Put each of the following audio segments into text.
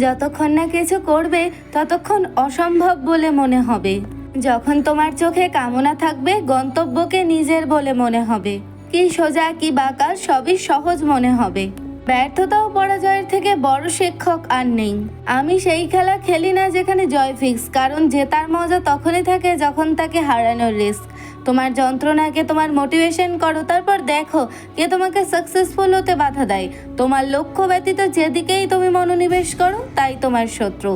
যতক্ষণ না কিছু করবে, ততক্ষণ অসম্ভব বলে মনে হবে। যখন তোমার চোখে কামনা থাকবে, গন্তব্যকে নিজের বলে মনে হবে। কি সোজা, কি বাঁকা, সবই সহজ মনে হবে। ব্যর্থতা ও পরাজয়ের থেকে বড় শিক্ষক আর নেই। আমি সেই খেলা খেলি না যেখানে জয় ফিক্স কারণ জেতার মজা তখনই থাকে যখন তাকে হারানোর রিস্ক তোমার যন্ত্রণাকে তোমার মোটিভেশন করো, তারপর দেখো কে তোমাকে সাকসেসফুল হতে বাধা দেয়। তোমার লক্ষ্য ব্যতীত যেদিকেই তুমি মনোনিবেশ করো, তাই তোমার শত্রু।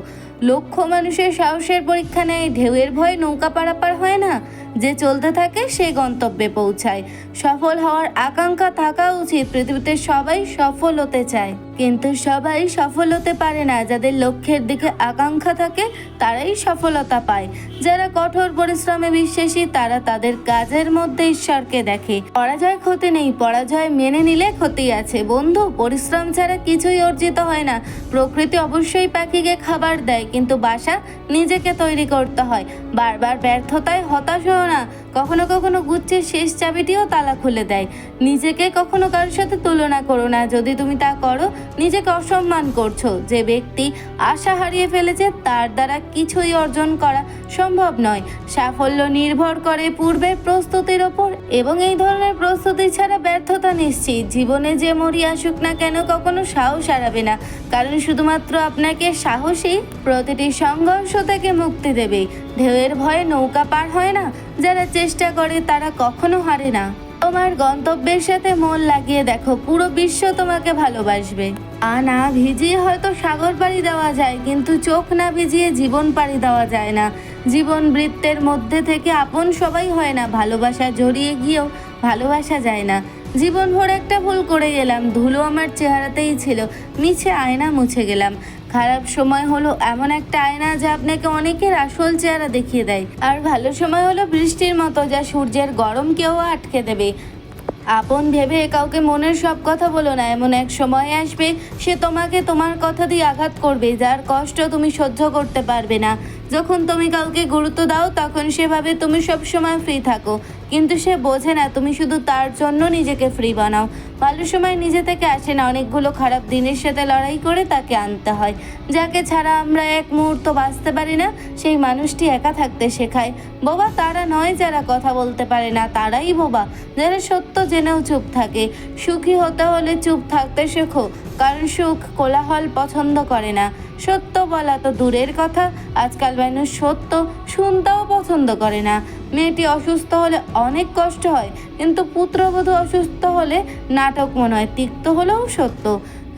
লক্ষ্য মানুষের সাহসের পরীক্ষা নেয়, ঢেউয়ের ভয় নৌকা পারাপার হয় না। যে চলতে থাকে সে গন্তব্যে পৌঁছায়। সফল হওয়ার আকাঙ্ক্ষা থাকা উচিত, পৃথিবীতে সবাই সফল হতে চায়। কিন্তু সবাই সফল হতে পারে না, যাদের লক্ষ্যের দিকে আকাঙ্ক্ষা থাকে তারাই সফলতা পায়। যারা কঠোর পরিশ্রমে বিশ্বাসী, তারা তাদের কাজের মধ্যে ঈশ্বরকে দেখে। পরাজয় ক্ষতি নেই, পরাজয় মেনে নিলে ক্ষতি আছে। বন্ধু, পরিশ্রম ছাড়া কিছুই অর্জিত হয় না। প্রকৃতি অবশ্যই পাখিকে খাবার দেয়, কিন্তু বাসা নিজেকে তৈরি করতে হয়। বারবার ব্যর্থতায় হতাশ না। কখনো কখনো গুচ্ছের শেষ চাবিটিও তালা খুলে দেয়। নিজেকে কখনো কারোর সাথে তুলনা করো না। যদি তুমি তা করো, নিজেকে অসম্মান করছ। যে ব্যক্তি আশা হারিয়ে ফেলেছে, তার দ্বারা কিছুই অর্জন করা সম্ভব নয়। সাফল্য নির্ভর করে পূর্বের প্রস্তুতির ওপর এবং এই ধরনের প্রস্তুতি ছাড়া ব্যর্থতা নিশ্চিত। জীবনে যে মরি আসুক না কেন কখনো সাহস হারাবে না। কারণ শুধুমাত্র আপনাকে সাহসী প্রতিটি সংঘর্ষ থেকে মুক্তি দেবে। ঢেউয়ের ভয়ে নৌকা পার হয় না। যারা চেষ্টা করে তারা কখনো হারে না। তোমার গন্তব্যের সাথে মন লাগিয়ে দেখো, পুরো বিশ্ব তোমাকে ভালোবাসবে। আ না ভিজিয়ে হয়তো সাগর পাড়ি দেওয়া যায়, কিন্তু চোখ না ভিজিয়ে জীবন পাড়ি দেওয়া যায় না। জীবন বৃত্তের মধ্যে থেকে আপন সবাই হয় না, ভালোবাসা জড়িয়ে গিয়েও ভালোবাসা যায় না। জীবন ভোর একটা ভুল করে গেলাম, ধুলো আমার চেহারাতেই ছিল মিছে আয়না মুছে গেলাম। খারাপ সময় হলো এমন একটা আয়না যা আপনাকে অনেকের আসল চেহারা দেখিয়ে দেয়। আর ভালো সময় হলো বৃষ্টির মতো যা সূর্যের গরমকেও আটকে দেবে। আপন ভেবে কাউকে মনের সব কথা বলো না, এমন এক সময় আসবে সে তোমাকে তোমার কথা দিয়ে আঘাত করবে, যার কষ্ট তুমি সহ্য করতে পারবে না। যখন তুমি কাউকে গুরুত্ব দাও তখন সেভাবে তুমি সবসময় ফ্রি থাকো। কিন্তু সে বোঝে না, তুমি শুধু তার জন্য নিজেকে ফ্রি বানাও। ভালো সময় নিজে থেকে আসে না, অনেকগুলো খারাপ দিনের সাথে লড়াই করে তাকে আনতে হয়। যাকে ছাড়া আমরা এক মুহূর্ত বাঁচতে পারি না, সেই মানুষটি একা থাকতে শেখায়। বোবা তারা নয় যারা কথা বলতে পারে না, তারাই বোবা যারা সত্য জেনেও চুপ থাকে। সুখী হতে হলে চুপ থাকতে শেখো, কারণ সুখ কোলাহল পছন্দ করে না। সত্য বলা তো দূরের কথা, আজকাল মানুষ সত্য শুনতেও পছন্দ করে না। মেয়েটি অসুস্থ হলে অনেক কষ্ট হয়, কিন্তু পুত্রবধূ অসুস্থ হলে নাটক মনে হয় তিক্ত হলেও সত্য।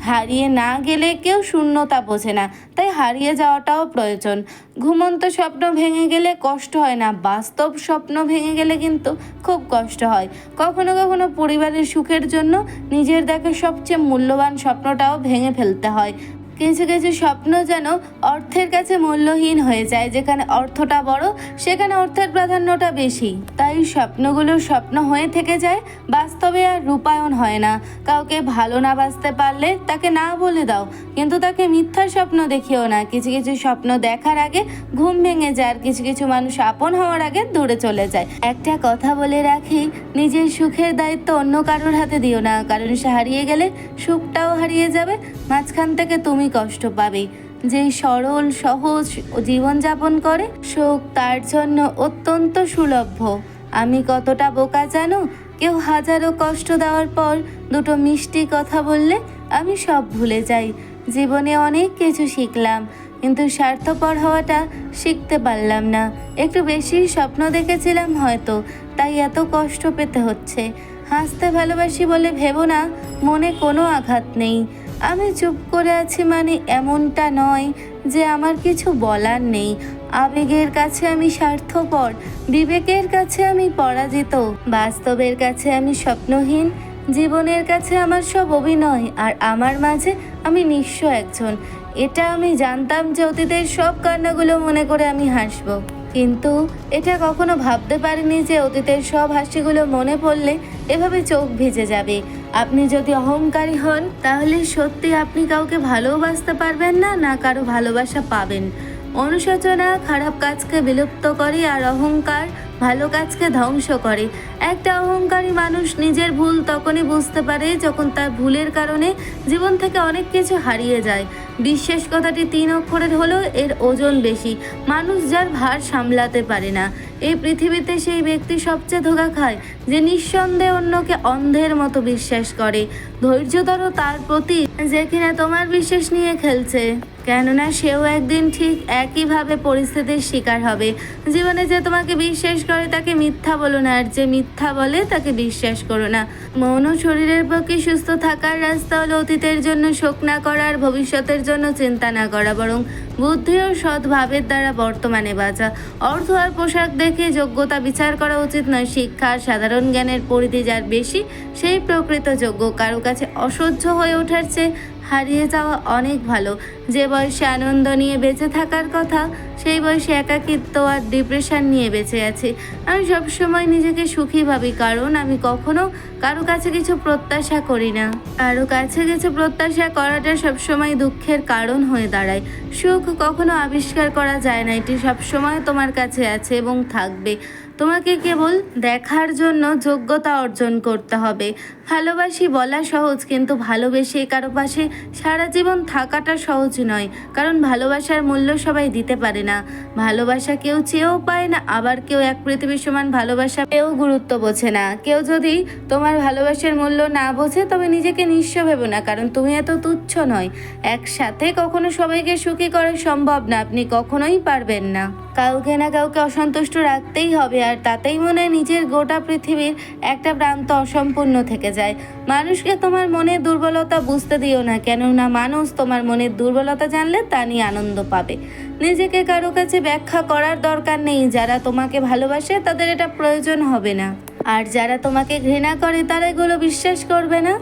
হারিয়ে না গেলে কেউ শূন্যতা বোঝে না, তাই হারিয়ে যাওয়াটাও প্রয়োজন। ঘুমন্ত স্বপ্ন ভেঙে গেলে কষ্ট হয় না, বাস্তব স্বপ্ন ভেঙে গেলে কিন্তু খুব কষ্ট হয়। কখনো কখনো পরিবারের সুখের জন্য নিজের দেখে সবচেয়ে মূল্যবান স্বপ্নটাও ভেঙে ফেলতে হয়। কিছু কিছু স্বপ্ন যেন অর্থের কাছে মূল্যহীন হয়ে যায়, যেখানে অর্থটা বড়, সেখানে অর্থের প্রাধান্যটা বেশি। তাই স্বপ্নগুলো স্বপ্ন হয়ে থেকে যায়, বাস্তবে আর রূপায়ণ হয় না। কাউকে ভালো না বাঁচতে পারলে তাকে না বলে দাও, কিন্তু তাকে মিথ্যা স্বপ্ন দেখিও না। কিছু কিছু স্বপ্ন দেখার আগে ঘুম ভেঙে যায়, আর কিছু কিছু মানুষ আপন হওয়ার আগে দূরে চলে যায়। একটা কথা বলে রাখি, নিজের সুখের দায়িত্ব অন্য কারোর হাতে দিও না। কারণ সে হারিয়ে গেলে সুখটাও হারিয়ে যাবে। মাঝখান থেকে তুমি কষ্ট পাবে। যে সরল, সহজ জীবনযাপন করে, সুখ তার জন্য অত্যন্ত সুলভ্য আমি কতটা বোকা জানো? কেউ হাজারো কষ্ট দেওয়ার পর দুটো মিষ্টি কথা বললে আমি সব ভুলে যাই। জীবনে অনেক কিছু শিখলাম, কিন্তু স্বার্থপর হওয়াটা শিখতে পারলাম না। একটু বেশি স্বপ্ন দেখেছিলাম হয়তো, তাই এত কষ্ট পেতে হচ্ছে। হাসতে ভালোবাসি বলে ভেবো না, মনে কোনো আঘাত নেই। আমি চুপ করে আছি মানে এমনটা নয় যে আমার কিছু বলার নেই। আবেগের কাছে আমি স্বার্থপর, বিবেকের কাছে আমি পরাজিত, বাস্তবের কাছে আমি স্বপ্নহীন, জীবনের কাছে আমার সব অভিনয়, আর আমার মাঝে আমি নিঃস্ব একজন। এটা আমি জানতাম যে অতীতের সব কান্নাগুলো মনে করে আমি হাসব। কিন্তু এটা কখনো ভাবতে পারিনি যে অতীতের সব হাসিগুলো মনে পড়লে এভাবে চোখ ভেজে যাবে। আপনি যদি অহংকারী হন, তাহলে সত্যি আপনি কাউকে ভালোবাসতে পারবেন না না কারও ভালোবাসা পাবেন। অনুশোচনা, খারাপ কাজকে বিলুপ্ত করে আর অহংকার ভালো কাজকে ধ্বংস করে। একটা অহংকারী মানুষ নিজের ভুল তখনই বুঝতে পারে যখন তার ভুলের কারণে জীবন থেকে অনেক কিছু হারিয়ে যায়। বিশ্বাস কথাটি তিন অক্ষরের হলেও এর ওজন বেশি। মানুষ যার ভার সামলাতে পারে না। এই পৃথিবীতে সেই ব্যক্তি সবচেয়ে ধোকা খায় যে নিঃসন্দেহে অন্যকে অন্ধের মতো বিশ্বাস করে। ধৈর্য ধরো তার প্রতি, যে কিনা তোমার বিশ্বাস নিয়ে খেলছে। কেননা সেও একদিন ঠিক একইভাবে পরিস্থিতির শিকার হবে। জীবনে যে তোমাকে বিশ্বাস করে তাকে মিথ্যা বলো না, আর যে মিথ্যা বলে তাকে বিশ্বাস করো না। মন শরীরের পক্ষে সুস্থ থাকার রাস্তা হলো অতীতের জন্য শোক না করা আর ভবিষ্যতের জন্য চিন্তা না করা, বরং বুদ্ধি ও সদ্ভাবের দ্বারা বর্তমানে বাঁচা। অর্থ আর পোশাক দেখে যোগ্যতা বিচার করা উচিত নয়, শিক্ষা আর সাধারণ জ্ঞানের পরিধি যার বেশি, সেই প্রকৃত যোগ্য। কারও কাছে অসহ্য হয়ে ওঠার চেয়ে হারিয়ে যাওয়া অনেক ভালো। যে বয়সে আনন্দ নিয়ে বেঁচে থাকার কথা, সেই বয়সে একাকিত্ব আর ডিপ্রেশন নিয়ে বেঁচে আছি। আমি সবসময় নিজেকে সুখী ভাবি, কারণ আমি কখনো কারও কাছে কিছু প্রত্যাশা করি না। কারও কাছে কিছু প্রত্যাশা করাটা সবসময় দুঃখের কারণ হয়ে দাঁড়ায়। সুখ কখনো আবিষ্কার করা যায় না, এটি সবসময় তোমার কাছে আছে এবং থাকবে। তোমাকে কেবল দেখার জন্য যোগ্যতা অর্জন করতে হবে। ভালোবাসি বলা সহজ, কিন্তু ভালোবেসে কারও পাশে সারা জীবন থাকাটা সহজ নয়, কারণ ভালোবাসার মূল্য সবাই দিতে পারে না। ভালোবাসা কেউ চেয়েও পায় না, আবার কেউ এক পৃথিবীর সমান ভালোবাসা পেয়েও গুরুত্ব বোঝে না। কেউ যদি তোমার ভালোবাসার মূল্য না বোঝে, তবে নিজেকে নিঃস্ব ভেবো না, কারণ তুমি এত তুচ্ছ নয়। একসাথে কখনো সবাইকে সুখী করা সম্ভব না, আপনি কখনোই পারবেন না। কাউকে না কাউকে অসন্তুষ্ট রাখতেই হবে আর তাতেই মনে নিজের গোটা পৃথিবীর একটা প্রান্ত অসম্পূর্ণ থেকে যায়। মানুষকে তোমার মনের দুর্বলতা বুঝতে দিও না, কেননা মানুষ তোমার মনের দুর্বলতা জানলে তা নিয়ে আনন্দ পাবে। নিজেকে কারও কাছে ব্যাখ্যা করার দরকার নেই, যারা তোমাকে ভালোবাসে তাদের এটা প্রয়োজন হবে না। আর যারা তোমাকে ঘৃণা করে তারা এগুলো বিশ্বাস করবে না।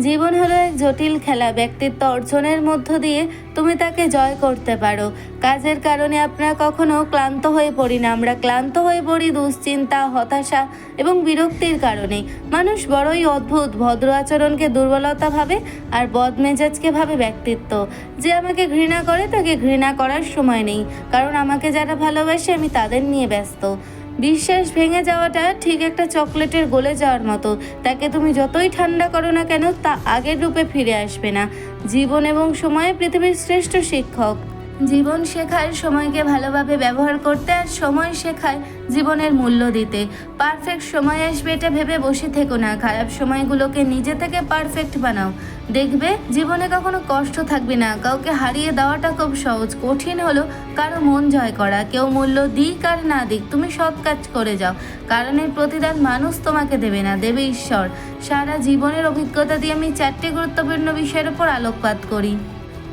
জীবন হলো এক জটিল খেলা, ব্যক্তিত্ব অর্জনের মধ্য দিয়ে তুমি তাকে জয় করতে পারো। কাজের কারণে আমরা কখনো ক্লান্ত হয়ে পড়ি না। আমরা ক্লান্ত হয়ে পড়ি দুশ্চিন্তা, হতাশা এবং বিরক্তির কারণে। মানুষ বড়ই অদ্ভুত, ভদ্র আচরণকে দুর্বলতা ভাবে আর বদমেজাজকে ভাবে ব্যক্তিত্ব। যে আমাকে ঘৃণা করে, তাকে ঘৃণা করার সময় নেই। কারণ আমাকে যারা ভালোবাসে, আমি তাদের নিয়ে ব্যস্ত। বিশ্বাস ভেঙে যাওয়াটা ঠিক একটা চকলেটের গলে যাওয়ার মতো। তাকে তুমি যতই ঠান্ডা করো না কেন, তা আগের রূপে ফিরে আসবে না। জীবন এবং সময়ে পৃথিবীর শ্রেষ্ঠ শিক্ষক। জীবন শেখায়, সময়কে ভালোভাবে ব্যবহার করতে আর সময় শেখায় জীবনের মূল্য দিতে। পারফেক্ট সময় আসবে এটা ভেবে বসে থেকো না, খারাপ সময়গুলোকে নিজে থেকে পারফেক্ট বানাও। দেখবে জীবনে কখনো কষ্ট থাকবে না, কাউকে হারিয়ে দেওয়াটা খুব সহজ। কঠিন হলো কারও মন জয় করা, কেউ মূল্য দিক আর না দিক, তুমি সৎ কাজ করে যাও। কারণ এর প্রতিদান মানুষ তোমাকে দেবে না, দেবে ঈশ্বর। সারা জীবনের অভিজ্ঞতা দিয়ে আমি চারটি গুরুত্বপূর্ণ বিষয়ের উপর আলোকপাত করি।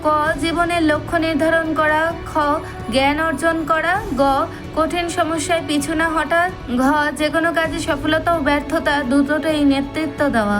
ক, জীবনের লক্ষ্য নির্ধারণ করা, খ, জ্ঞান অর্জন করা, গ, কঠিন সমস্যায় পিছু না হঠাৎ ঘ যে কোনো কাজে সফলতা ও ব্যর্থতা দুটোটাই নেতৃত্ব দেওয়া।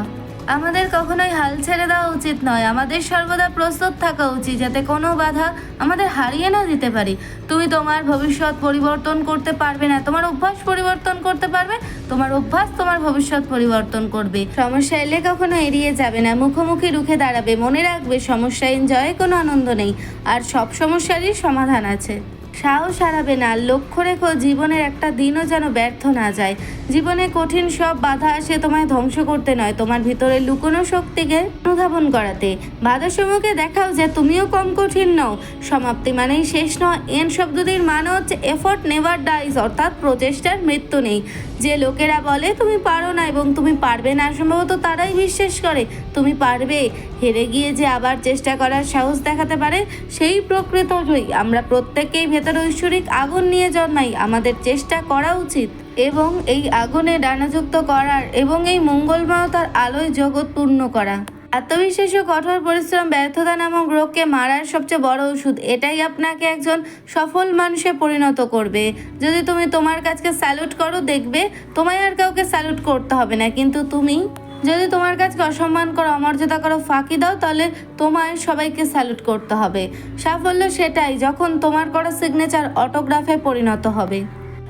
আমাদের কখনোই হাল ছেড়ে দেওয়া উচিত নয়। আমাদের সর্বদা প্রস্তুত থাকা উচিত যাতে কোনো বাধা আমাদের হারিয়ে না দিতে পারি। তুমি তোমার ভবিষ্যৎ পরিবর্তন করতে পারবে না। তোমার অভ্যাস পরিবর্তন করতে পারবে। তোমার অভ্যাস তোমার ভবিষ্যৎ পরিবর্তন করবে। সমস্যা এলে কখনো এড়িয়ে যাবে না। মুখোমুখি রুখে দাঁড়াবে। মনে রাখবে, সমস্যা এনজয়ে কোনো আনন্দ নেই। আর সব সমস্যারই সমাধান আছে। সাহস হারাবে না, লক্ষ্য রেখো জীবনের একটা দিনও যেন ব্যর্থ না যায়। জীবনে কঠিন সব বাধা আসে তোমায় ধ্বংস করতে নয়, তোমার ভিতরে লুকোনো শক্তিকে অনুধাবন করাতে। বাধার সম্মুখে দেখাও যে তুমিও কম কঠিন নও। সমাপ্তি মানেই শেষ নয়, এন শব্দটির মানে হচ্ছে এফোর্ট নেভার ডাইজ অর্থাৎ প্রচেষ্টার মৃত্যু নেই। যে লোকেরা বলে, তুমি পারো না এবং তুমি পারবে না সম্ভবত তারাই বিশ্বাস করে, তুমি পারবে হেরে গিয়ে যে আবার চেষ্টা করার সাহস দেখাতে পারে, সেই প্রকৃত জয়ী। আমরা প্রত্যেকেই ভেতর ঐশ্বরিক আগুন নিয়ে জন্মাই। আমাদের চেষ্টা করা উচিত। এবং এই আগুনে ডানাযুক্ত করার এবং এই মঙ্গলময়তার আলোয় জগৎ পূর্ণ করা। আত্মবিশ্বাস ও কঠোর পরিশ্রম ব্যর্থতা নামক রোগকে মারার সবচেয়ে বড় ওষুধ, এটাই আপনাকে একজন সফল মানুষে পরিণত করবে। যদি তুমি তোমার কাজকে স্যালুট করো, দেখবে তোমায় আর কাউকে স্যালুট করতে হবে না। কিন্তু তুমি যদি তোমার কাজকে অসম্মান করো, অমর্যাদা করো, ফাঁকি দাও, তাহলে তোমায় সবাইকে স্যালুট করতে হবে। সাফল্য সেটাই, যখন তোমার করা সিগনেচার অটোগ্রাফে পরিণত হবে।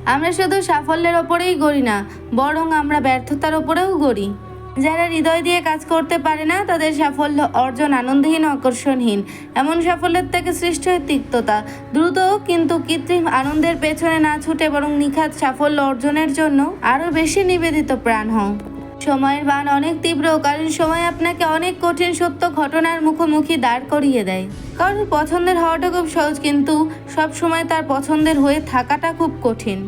আমরা শুধু সাফল্যের ওপরেই গড়ি না, বরং আমরা ব্যর্থতার ওপরেও গড়ি। যারা হৃদয় দিয়ে কাজ করতে পারে না, তাদের সাফল্য অর্জন আনন্দহীন, আকর্ষণহীন। এমন সাফল্যের থেকে সৃষ্টি হয় তিক্ততা। দ্রুত কিন্তু কৃত্রিম আনন্দের পেছনে না ছুটে বরং নিখাত সাফল্য অর্জনের জন্য আরও বেশি নিবেদিত প্রাণ হও। সময়ের বান অনেক তীব্র, কারণ সময় আপনাকে অনেক কঠিন সত্য ঘটনার মুখোমুখি দাঁড় করিয়ে দেয়। কারণ পছন্দের হওয়াটা খুব সহজ, কিন্তু সব সময় তার পছন্দের হয়ে থাকাটা খুব কঠিন।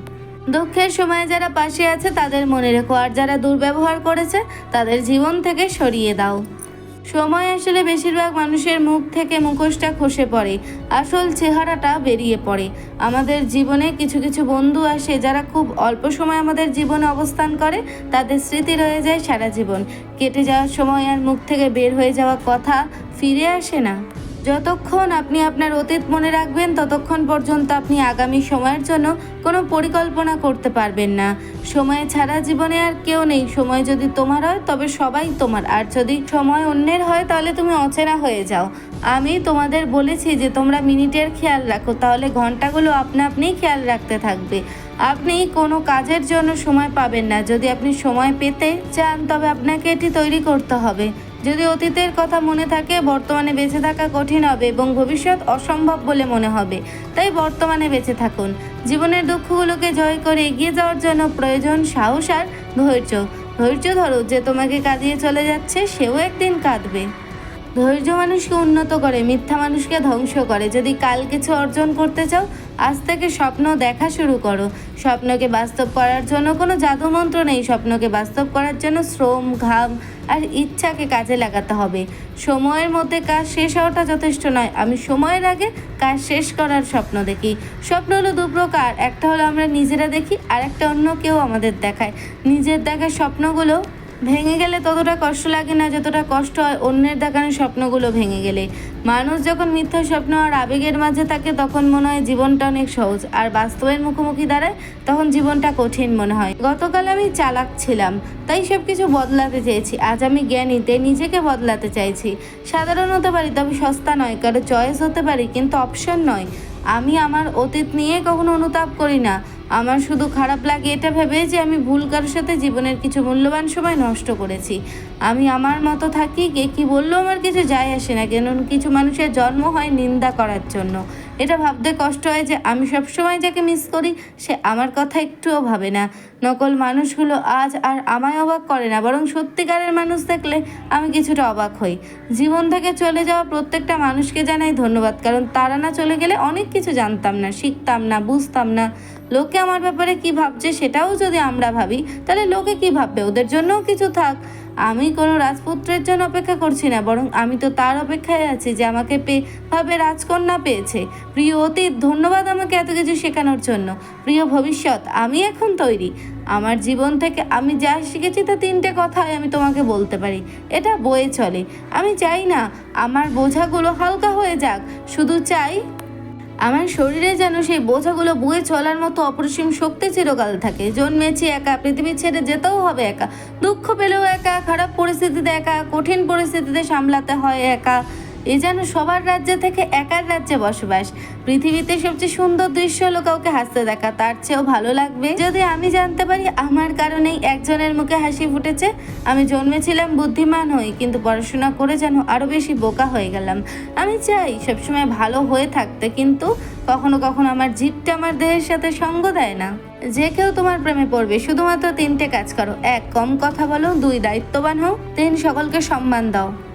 দুঃখের সময় যারা পাশে আছে, তাদের মনে রেখো, আর যারা দুর্ব্যবহার করেছে, তাদের জীবন থেকে সরিয়ে দাও। সময় আসলে বেশিরভাগ মানুষের মুখ থেকে মুখোশটা খসে পড়ে, আসল চেহারাটা বেরিয়ে পড়ে। আমাদের জীবনে কিছু কিছু বন্ধু আসে যারা খুব অল্প সময় আমাদের জীবনে অবস্থান করে, তাদের স্মৃতি রয়ে যায় সারা জীবন। কেটে যাওয়ার সময় আর মুখ থেকে বের হয়ে যাওয়া কথা ফিরে আসে না। যতক্ষণ আপনি আপনার অতীত মনে রাখবেন, ততক্ষণ পর্যন্ত আপনি আগামী সময়ের জন্য কোনো পরিকল্পনা করতে পারবেন না। সময় ছাড়া জীবনে আর কেউ নেই। সময় যদি তোমার হয়, তবে সবাই তোমার। আর যদি সময় অন্যের হয়, তাহলে তুমি অচেনা হয়ে যাও। আমি তোমাদের বলেছি যে, তোমরা মিনিটের খেয়াল রাখো। তাহলে ঘন্টাগুলো আপনা আপনিই খেয়াল রাখতে থাকবে। আপনি কোনো কাজের জন্য সময় পাবেন না। যদি আপনি সময় পেতে চান, তবে আপনাকে এটি তৈরি করতে হবে। যদি অতীতের কথা মনে থাকে, বর্তমানে বেঁচে থাকা কঠিন হবে এবং ভবিষ্যৎ অসম্ভব বলে মনে হবে। তাই বর্তমানে বেঁচে থাকুন। জীবনের দুঃখগুলোকে জয় করে এগিয়ে যাওয়ার জন্য প্রয়োজন সাহস আর ধৈর্য। ধৈর্য ধরো যে তোমাকে কাঁদিয়ে চলে যাচ্ছে, সেও একদিন কাঁদবে। ধৈর্য মানুষকে উন্নত করে, মিথ্যা মানুষকে ধ্বংস করে। যদি কাল কিছু অর্জন করতে চাও, আজ থেকে স্বপ্ন দেখা শুরু করো। স্বপ্নকে বাস্তব করার জন্য কোনো জাদুমন্ত্র নেই। স্বপ্নকে বাস্তব করার জন্য শ্রম, ঘাম আর ইচ্ছাকে কাজে লাগাতে হবে। সময়ের মধ্যে কাজ শেষ হওয়াটা যথেষ্ট নয়। আমি সময়ের আগে কাজ শেষ করার স্বপ্ন দেখি। স্বপ্ন হলো দু প্রকার। একটা হলো আমরা নিজেরা দেখি আর একটা অন্য কেউ আমাদের দেখায়। নিজের দেখা স্বপ্নগুলো ভেঙে গেলে ততটা কষ্ট লাগে না, যতটা কষ্ট হয় অন্যের দেখানো স্বপ্নগুলো ভেঙে গেলে। মানুষ যখন মিথ্যা স্বপ্ন আর আবেগের মাঝে থাকে, তখন মনে হয় জীবনটা অনেক সহজ। আর বাস্তবের মুখোমুখি দাঁড়ায়, তখন জীবনটা কঠিন মনে হয়। গতকাল আমি চালাক ছিলাম, তাই সব কিছু বদলাতে চেয়েছি। আজ আমি জ্ঞানীতে নিজেকে বদলাতে চাইছি। সাধারণ হতে পারি, তবে সস্তা নয়। কারও চয়েস হতে পারি, কিন্তু অপশন নয়। আমি আমার অতীত নিয়ে কখনো অনুতাপ করি না। আমার শুধু খারাপ লাগে এটা ভেবে যে আমি ভুল কারোর সাথে জীবনের কিছু মূল্যবান সময় নষ্ট করেছি। আমি আমার মতো থাকি, কে কী বললেও আমার কিছু যায় আসে না। কেন কিছু মানুষের জন্ম হয় নিন্দা করার জন্য। এটা ভাবতে কষ্ট হয় যে আমি সবসময় যাকে মিস করি, সে আমার কথা একটুও ভাবে না। নকল মানুষগুলো আজ আর আমায় অবাক করে না, বরং সত্যিকারের মানুষ দেখলে আমি কিছুটা অবাক হই। জীবন থেকে চলে যাওয়া প্রত্যেকটা মানুষকে জানাই ধন্যবাদ, কারণ তারা না চলে গেলে অনেক কিছু জানতাম না, শিখতাম না, বুঝতাম না। লোকে আমার ব্যাপারে কি ভাবছে সেটাও যদি আমরা ভাবি, তাহলে লোকে কি ভাববে? ওদের জন্যও কিছু থাক। আমি কোনো রাজপুত্রের জন্য অপেক্ষা করছি না, বরং আমি তো তার অপেক্ষায় আছি যে আমাকে পেয়ে ভাবে রাজকন্যা পেয়েছে। প্রিয় অতীত, ধন্যবাদ আমাকে এত কিছু শেখানোর জন্য। প্রিয় ভবিষ্যৎ, আমি এখন তৈরি। আমার জীবন থেকে আমি যা শিখেছি তা তিনটে কথাই আমি তোমাকে বলতে পারি। এটা বয়ে চলে। আমি চাই না, আমার বোঝাগুলো হালকা হয়ে যাক। শুধু চাই আমার শরীরে যেন সেই বোঝাগুলো বয়ে চলার মতো অপরিসীম শক্তি চিরকাল থাকে। জন্মেছি একা, পৃথিবী ছেড়ে যেতেও হবে একা। দুঃখ পেলেও একা, খারাপ পরিস্থিতিতে একা, কঠিন পরিস্থিতিতে সামলাতে হয় একা। এ যেন সবার রাজ্যে থেকে একার রাজ্যে বসবাস। পৃথিবীতে সবচেয়ে সুন্দর দৃশ্য হলো কাউকে হাসতে দেখা, তার চেয়েও ভালো লাগবে। যদি আমি জানতে পারি আমার কারণেই একজনের মুখে হাসি ফুটেছে, আমি জন্মেছিলাম বুদ্ধিমান হই কিন্তু পড়াশোনা করে যেন আরও বেশি বোকা হয়ে গেলাম। আমি চাই সবসময় ভালো হয়ে থাকতে, কিন্তু কখনো কখনো আমার জিপটা আমার দেহের সাথে সঙ্গ দেয় না। যে কেউ তোমার প্রেমে পড়বে, শুধুমাত্র তিনটে কাজ করো। এক, কম কথা বলো। দুই, দায়িত্ববান হও। তিন, সকলকে সম্মান দাও।